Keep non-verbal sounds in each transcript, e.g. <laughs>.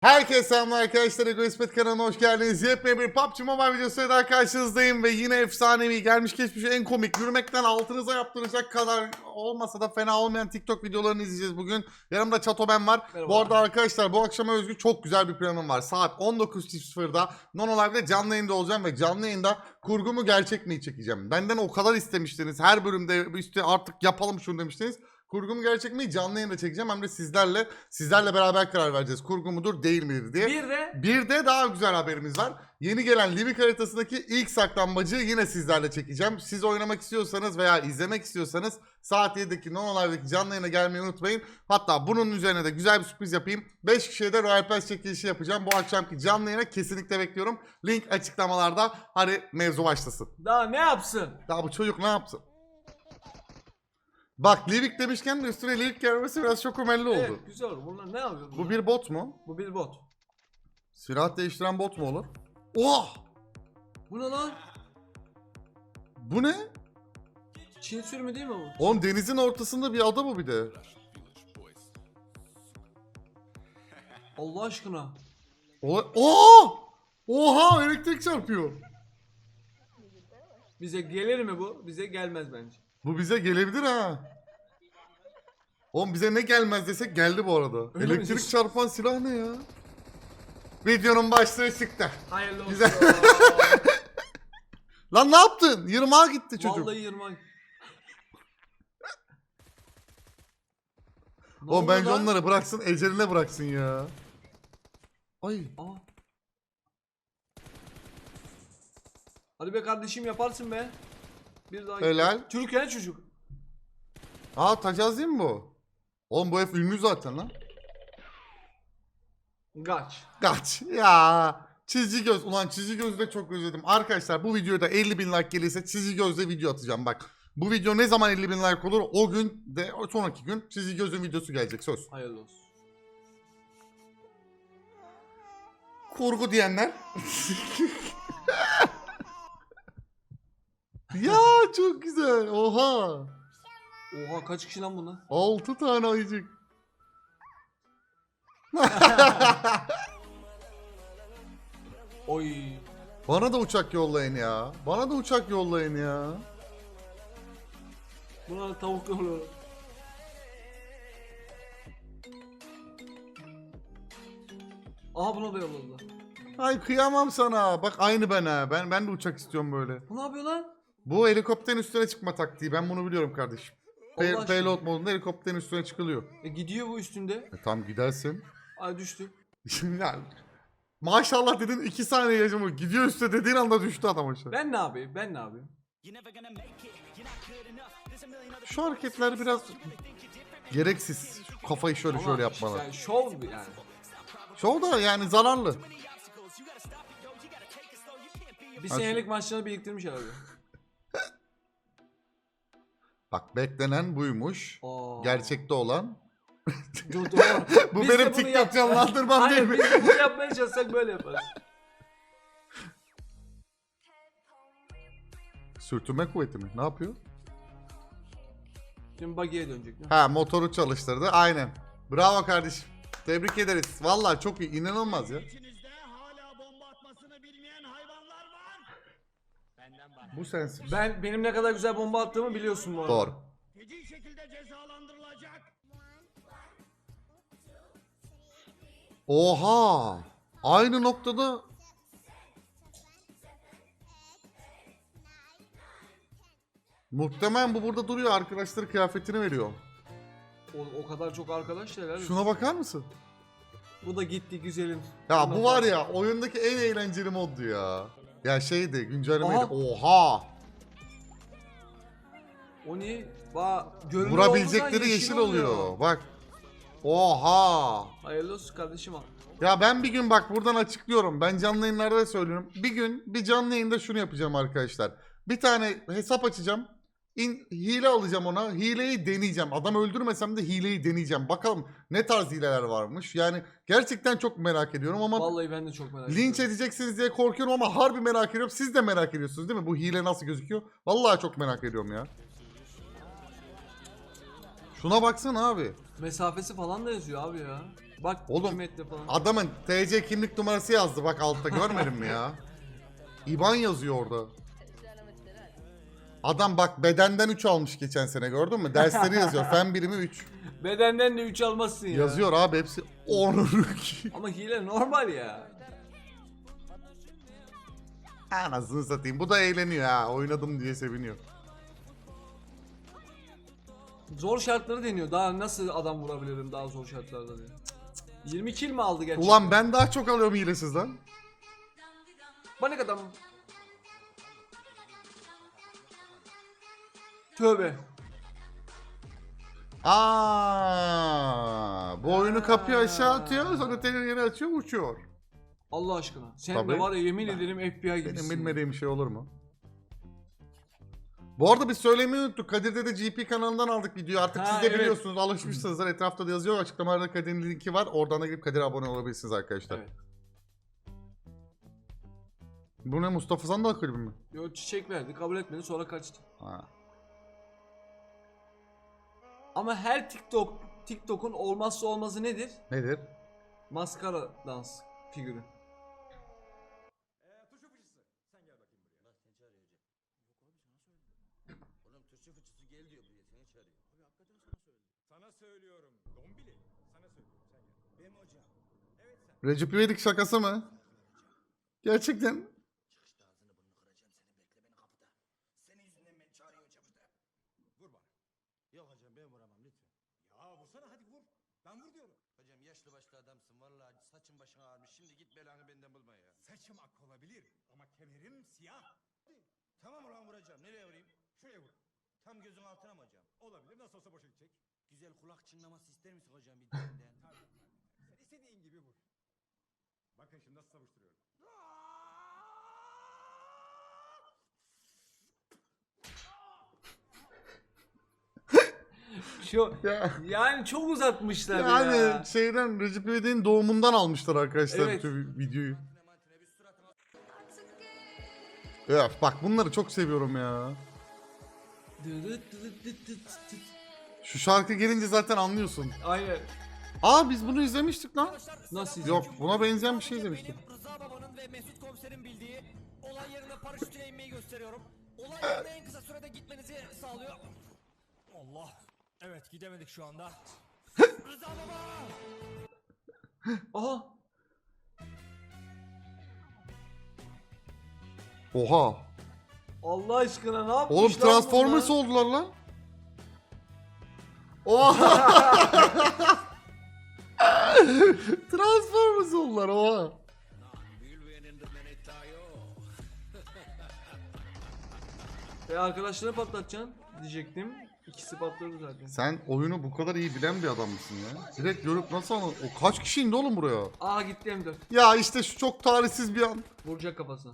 Herkese selamlar arkadaşlar. Egoismet kanalına hoş geldiniz. Yepyeni bir PUBG Mobile videosuyla daha karşınızdayım ve yine efsanevi gelmiş geçmiş en komik yürümekten altınıza yaptıracak kadar olmasa da fena olmayan TikTok videolarını izleyeceğiz bugün. Yanımda Çato ben var. Merhaba. Bu arada arkadaşlar bu akşama özgü çok güzel bir planım var. Saat 19.00'da Nono Live'de canlı yayında olacağım ve canlı yayında kurgu mu gerçek mi çekeceğim. Benden o kadar istemiştiniz. Her bölümde işte artık yapalım şunu demiştiniz. Kurgu mu gerçek mi canlı yayında çekeceğim hem de sizlerle sizlerle beraber karar vereceğiz. Kurgu mudur değil midir diye. Bir de Bir de daha güzel haberimiz var. Yeni gelen Livik haritasındaki ilk saklanmacı yine sizlerle çekeceğim. Siz oynamak istiyorsanız veya izlemek istiyorsanız saat 7'deki Non Live'daki canlı yayına gelmeyi unutmayın. Hatta bunun üzerine de güzel bir sürpriz yapayım. 5 kişiye de Royal Pass çekilişi yapacağım. Bu akşamki canlı yayına kesinlikle bekliyorum. Link açıklamalarda. Hadi mevzu başlasın. daha ne yapsın? Daha bu çocuk ne yapsın? Bak Livik demişken de üstüne Livik gelmesi biraz çok ömelli oldu. Evet güzel olur. Bunlar ne yapıyor? Bu bunlar? bir bot mu? Bu bir bot. Silah değiştiren bot mu olur? Oh! Bu ne lan? Bu ne? Çin sürümü değil mi bu? Oğlum denizin ortasında bir ada bu bir de. Allah aşkına. O Oo! Oha elektrik çarpıyor. Bize gelir mi bu? Bize gelmez bence. Bu bize gelebilir ha. Oğlum bize ne gelmez desek geldi bu arada. Öyle mi elektrik diyorsun? çarpan silah ne ya? Videonun başlığı çıktı. Hayırlı olsun. Güzel. <laughs> Lan ne yaptın? Yırmağa gitti çocuk. Vallahi yırmak. Ne Oğlum oldu bence lan? onları bıraksın eceline bıraksın ya. Ay. Aa. Hadi be kardeşim yaparsın be. Bir daha. Helal. Çocuk ya çocuk. Aa tacaz değil mi bu? Oğlum bu F ünlü zaten lan. Kaç. Kaç ya. Çizgi göz. Ulan çizgi gözü de çok özledim. Arkadaşlar bu videoda 50 bin like gelirse çizgi gözle video atacağım bak. Bu video ne zaman 50 bin like olur o gün de o sonraki gün çizgi gözün videosu gelecek söz. Hayırlı olsun. Kurgu diyenler. <laughs> ya çok güzel. Oha. Oha kaç kişi lan bunlar? 6 tane ayıcık. <laughs> Oy. Bana da uçak yollayın ya. Bana da uçak yollayın ya. Buna tavuk yolu. Aha buna da yolladılar. Ay kıyamam sana. Bak aynı ben ha. Ben ben de uçak istiyorum böyle. Bu ne yapıyor lan? Bu helikopterin üstüne çıkma taktiği. Ben bunu biliyorum kardeşim. Allah Pay- aşkına. Payload modunda helikopterin üstüne çıkılıyor. E gidiyor bu üstünde. E tam gidersin. Ay düştü. Şimdi maşallah dedin 2 saniye yaşamı. Gidiyor üstte dediğin anda düştü adam aşağı. Ben ne yapayım? Ben ne yapayım? Şu hareketler biraz gereksiz. Şu kafayı şöyle Ama şöyle yapmalar. Yani şov yani. Çoğu da yani zararlı. Bir Aç- senelik maçlarını biriktirmiş herhalde. Bak beklenen buymuş. Aa. Gerçekte olan. Dur, dur. <laughs> Bu Biz de benim bunu TikTok yap- canlandırmam değil Hayır mi? biz de bunu yapmaya çalışsak böyle yaparız. Sürtünme kuvveti mi? Ne yapıyor? Şimdi buggy'e dönecek. Ha motoru çalıştırdı. Aynen. Bravo kardeşim. Tebrik ederiz. Vallahi çok iyi. inanılmaz ya. Bu sensin. Ben benim ne kadar güzel bomba attığımı biliyorsun bu arada. Doğru. Feci şekilde cezalandırılacak. Oha! Aynı noktada Muhtemelen bu burada duruyor. Arkadaşları kıyafetini veriyor. O, o kadar çok arkadaş olsun. Şuna bakar mısın? Bu da gitti güzelim. Ya Bundan bu var ya oyundaki en eğlenceli moddu ya. Ya şeydi güncellemeydi. Aha. Oha! O? Ba görünür Vurabilecekleri olduğundan yeşil oluyor. Bak. Oha! Hayırlı olsun kardeşim al. Ya ben bir gün bak buradan açıklıyorum. Ben canlı yayınlarda da söylüyorum. Bir gün bir canlı yayında şunu yapacağım arkadaşlar. Bir tane hesap açacağım. İn, hile alacağım ona. Hileyi deneyeceğim. Adam öldürmesem de hileyi deneyeceğim. Bakalım ne tarz hileler varmış. Yani gerçekten çok merak ediyorum ama Vallahi ben de çok merak linç ediyorum. edeceksiniz diye korkuyorum ama harbi merak ediyorum. Siz de merak ediyorsunuz değil mi? Bu hile nasıl gözüküyor? Vallahi çok merak ediyorum ya. Şuna baksana abi. Mesafesi falan da yazıyor abi ya. Bak Oğlum, 2 metre falan. Adamın TC kimlik numarası yazdı bak altta görmedin mi ya? <laughs> İban yazıyor orada. Adam bak bedenden 3 almış geçen sene gördün mü? Dersleri yazıyor. <laughs> Fen birimi 3. Bedenden de 3 almazsın ya. Yazıyor abi hepsi onuruk. <laughs> Ama hile normal ya. Anasını satayım. Bu da eğleniyor ha. Oynadım diye seviniyor. Zor şartları deniyor. Daha nasıl adam vurabilirim daha zor şartlarda diye. Cık, cık. 20 kill mi aldı gerçekten? Ulan ben daha çok alıyorum hilesiz lan. Banik adam. Tövbe. Aa, bu oyunu kapıyı aşağı atıyor sonra tekrar yere açıyor uçuyor. Allah aşkına. Sen Tabii. de var ya yemin ederim FBI gibisin. Benim bilmediğim şey olur mu? Bu arada biz söylemeyi unuttuk. Kadir'de de GP kanalından aldık videoyu. Artık Ha, siz de evet. biliyorsunuz, alışmışsınızdır. Etrafta da yazıyor. Açıklamalarda Kadir'in linki var. Oradan da girip Kadir'e abone olabilirsiniz arkadaşlar. Evet. Bu ne Mustafa Sandal klibi mi? Yo çiçek verdi kabul etmedi sonra kaçtı. Ha. Ama her TikTok TikTok'un olmazsa olmazı nedir? Nedir? Maskara dans figürü. <clears throat> Sana söylüyorum. Dombili. Sana söylüyorum. Sen gel. Benim hocam. Evet sen. Recep İvedik şakası mı? Gerçekten. Yok hocam ben vuramam lütfen. Ya vursana hadi vur. Ben vur diyorum. Hocam yaşlı başlı adamsın vallahi saçın başın ağarmış. Şimdi git belanı benden bulma ya. Saçım ak olabilir ama kemerim siyah. Tamam ulan vuracağım. Nereye vurayım? Şuraya vur. Tam gözün altına mı hocam? Olabilir nasıl olsa boşa gidecek. Güzel kulak çınlaması ister misin hocam bir dilinden? Tabii. Sen istediğin gibi vur. Bakın şimdi nasıl savuşturuyorum. Şu Ya. yani çok uzatmışlar Yani ya. şeyden Recep İvedik'in doğumundan almışlar arkadaşlar Evet. bütün videoyu. Ya bak bunları çok seviyorum ya. Şu şarkı gelince zaten anlıyorsun. Aynen. Aa biz bunu izlemiştik lan. Nasıl Yok buna benzeyen bir şey izlemiştik. Rıza babanın ve Mesut komiserin bildiği olay yerine paraşütle inmeyi gösteriyorum. Olay yerine en kısa sürede gitmenizi sağlıyor. Allah. Evet gidemedik şu anda. Rıza <gasps> baba. Aha. Oha. Allah aşkına ne yapmışlar Oğlum Transformers bunlar? oldular lan. <laughs> Oha. <laughs> Transformers oldular oha. E arkadaşları patlatacaksın diyecektim. İkisi patladı zaten. Sen oyunu bu kadar iyi bilen bir adam mısın ya? Direkt görüp nasıl anladın? O kaç kişi indi oğlum buraya? Aa gitti M4. Ya işte şu çok tarihsiz bir an. Vuracak kafasına.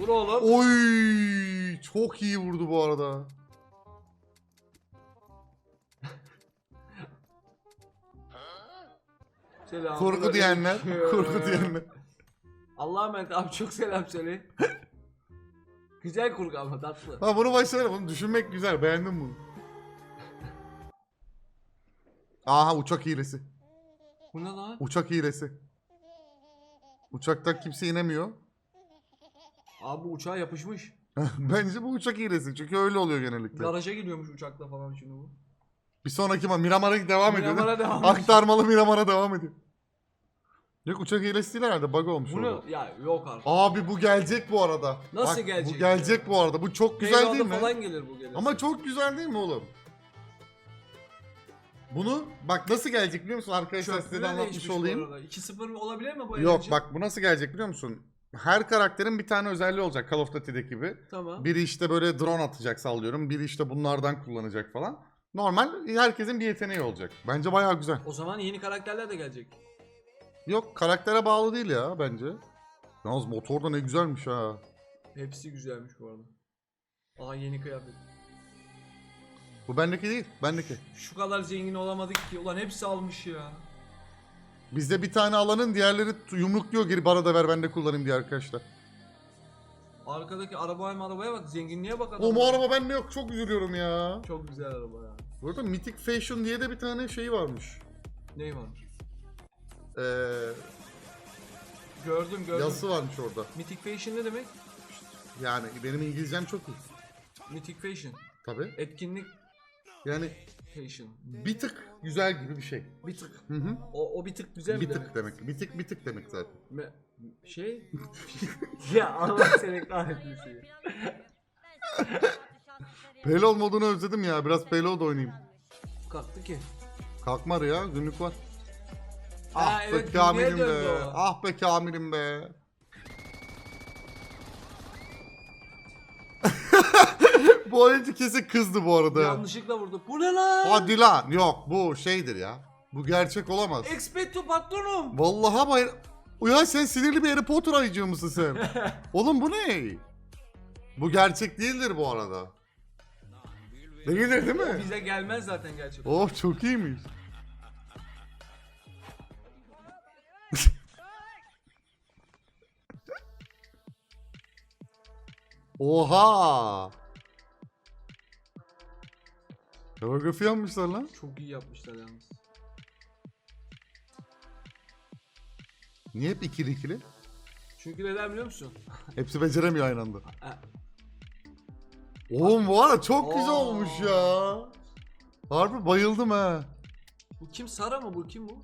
Vur oğlum. Oy çok iyi vurdu bu arada. <laughs> Selam. Kurgu diyenler, kurgu diyenler. Allah'a emanet abi çok selam söyle. Güzel kurgu ama tatlı. Ha bunu başlayalım. Bunu düşünmek güzel. Beğendim bunu. Aha uçak hilesi. Bu ne lan? Uçak hilesi. Uçaktan kimse inemiyor. Abi bu uçağa yapışmış. <laughs> Bence bu uçak hilesi. Çünkü öyle oluyor genellikle. Garaja gidiyormuş uçakla falan şimdi bu. Bir sonraki ma Miramar'a devam ediyor. Miramar'a değil mi? devam ediyor. Aktarmalı Miramar'a devam ediyor. Yok uçak hilesi değil herhalde. Bug olmuş Bu orada. ne? Ya yok artık. Abi bu gelecek bu arada. Nasıl Bak, gelecek Bu gelecek bu arada. Bu çok güzel Payload'a değil mi? falan gelir bu gelir. Ama çok güzel değil mi oğlum? Bunu bak nasıl gelecek biliyor musun arkadaşlar size de anlatmış değişmiş bu olayım. arada. 2-0 olabilir mi bu Yok enerji? bak bu nasıl gelecek biliyor musun? Her karakterin bir tane özelliği olacak Call of Duty'deki gibi. Tamam. Biri işte böyle drone atacak sallıyorum. Biri işte bunlardan kullanacak falan. Normal herkesin bir yeteneği olacak. Bence bayağı güzel. O zaman yeni karakterler de gelecek. Yok karaktere bağlı değil ya bence. Yalnız motor da ne güzelmiş ha. Hepsi güzelmiş bu arada. Aa yeni kıyafet. Bu bendeki değil, bendeki. Şu kadar zengin olamadık ki. Ulan hepsi almış ya. Bizde bir tane alanın diğerleri yumrukluyor geri bana da ver ben de kullanayım diye arkadaşlar. Arkadaki arabaya arabaya bak. Zenginliğe bak O adamın. bu araba bende yok çok üzülüyorum ya. Çok güzel araba ya. Burada Mythic Fashion diye de bir tane şey varmış. Ney varmış? Ee, Gördüm gördüm. yazısı varmış orada. Mythic Fashion ne demek? Yani benim İngilizcem çok iyi. Mythic Fashion. Tabii. Etkinlik Yani Fashion. bir tık güzel gibi bir şey. Bir tık. Hı hı. O, o bir tık güzel Bir mi tık demek. Bir tık bir tık demek zaten. Me- şey? <laughs> ya Allah seni kahretmesin. <laughs> Payload modunu özledim ya. Biraz payload oynayayım. Kalktı ki. Kalkmadı ya. Günlük var. Ah be evet, Kamil'im be. o. Ah be Kamil'im be. <laughs> bu oyuncu kesin kızdı bu arada. Yanlışlıkla vurdu. Bu ne lan? Hadi lan. Yok bu şeydir ya. Bu gerçek olamaz. Expecto patronum. Vallahi bay... Ya sen sinirli bir Harry Potter ayıcı mısın sen? <laughs> Oğlum bu ne? Bu gerçek değildir bu arada. Değildir değil mi? Bize gelmez zaten gerçekten. Oh çok iyiymiş. Oha! Koreografi yapmışlar lan. Çok iyi yapmışlar yalnız. Niye hep ikili ikili? Çünkü neden biliyor musun? <laughs> Hepsi beceremiyor aynı anda. Ha, Oğlum bu arada çok güzel olmuş ya. Harbi bayıldım ha. Bu kim Sara mı bu kim bu?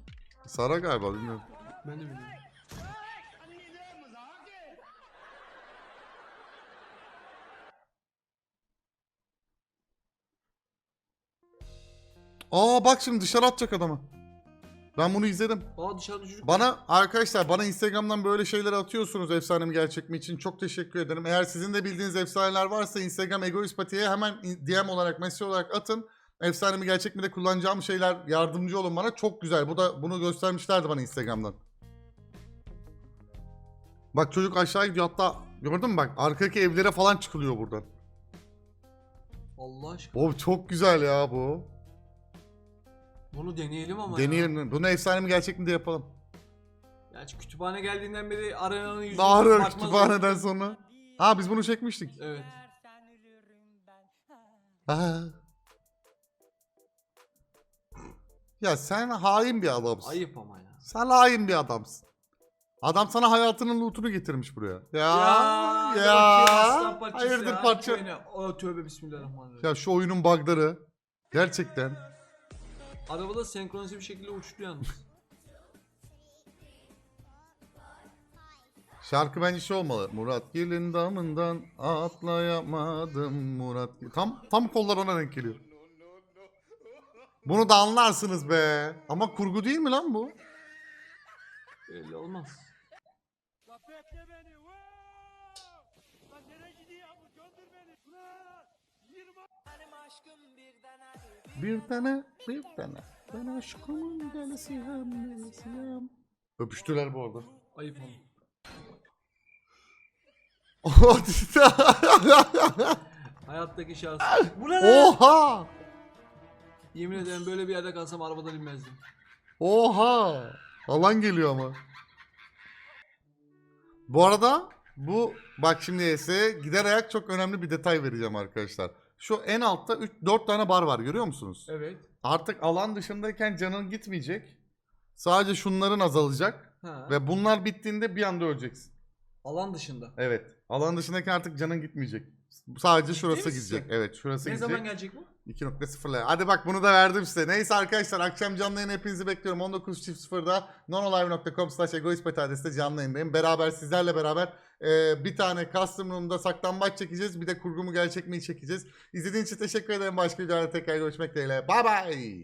Sara galiba bilmiyorum. Ben de bilmiyorum. Aa bak şimdi dışarı atacak adamı. Ben bunu izledim. Aa dışarıda çocuk. Bana arkadaşlar bana Instagram'dan böyle şeyler atıyorsunuz efsane mi gerçek mi için çok teşekkür ederim. Eğer sizin de bildiğiniz efsaneler varsa Instagram Egoist Pati'ye hemen DM olarak mesaj olarak atın. Efsane mi gerçek mi de kullanacağım şeyler yardımcı olun bana. Çok güzel. Bu da bunu göstermişlerdi bana Instagram'dan. Bak çocuk aşağı gidiyor hatta gördün mü bak arkadaki evlere falan çıkılıyor buradan. Allah aşkına. O çok güzel ya bu. Bunu deneyelim ama ya. Deneyelim. Bunu efsane mi gerçek mi de yapalım. Gerçi kütüphane geldiğinden beri arenanın Bağırıyor bakmaz kütüphaneden olduk. sonra. Ha biz bunu çekmiştik. Evet. Ha. Ya sen hain bir adamsın. Ayıp ama ya. Sen hain bir adamsın. Adam sana hayatının lootunu getirmiş buraya. Ya ya. aslan parçası Hayırdır ya. parça. Aa, tövbe bismillahirrahmanirrahim. Ya şu oyunun bugları. Gerçekten. Arabada senkronize bir şekilde uçtu yalnız. Şarkı bence şey olmalı. Murat Gelin damından atlayamadım Murat. Tam tam kollar ona denk geliyor. Bunu da anlarsınız be. Ama kurgu değil mi lan bu? Belli olmaz. La bekle beni. Wow! Lan nereye gidiyor bu? Gönder beni. Ulan! Yirmi Bir tane, bir tane. Ben aşkımın delisiyim, delisiyim. Öpüştüler bu arada. Ayıp ama. <laughs> Hayattaki şans. Bu ne lan? Oha! Yemin ederim böyle bir yerde kalsam arabadan inmezdim. Oha! Alan geliyor ama. Bu arada bu bak şimdi size gider ayak çok önemli bir detay vereceğim arkadaşlar. Şu en altta 3 4 tane bar var görüyor musunuz? Evet. Artık alan dışındayken canın gitmeyecek. Sadece şunların azalacak Ha. ve bunlar bittiğinde bir anda öleceksin. Alan dışında. Evet. Alan dışındayken artık canın gitmeyecek. Sadece Ciddi şurası misin? gidecek. Evet, şurası Ne gidecek. zaman gelecek bu? 2.0'la. Hadi bak bunu da verdim size. Neyse arkadaşlar akşam canlı yayın hepinizi bekliyorum. 19.00'da nonolive.com slash egoistpet adresinde canlı yayındayım. Beraber sizlerle beraber e, bir tane custom room'da saklambaç çekeceğiz. Bir de kurgu mu gerçek mi çekeceğiz. İzlediğiniz için teşekkür ederim. Başka videolarda tekrar görüşmek dileğiyle. Bye bye.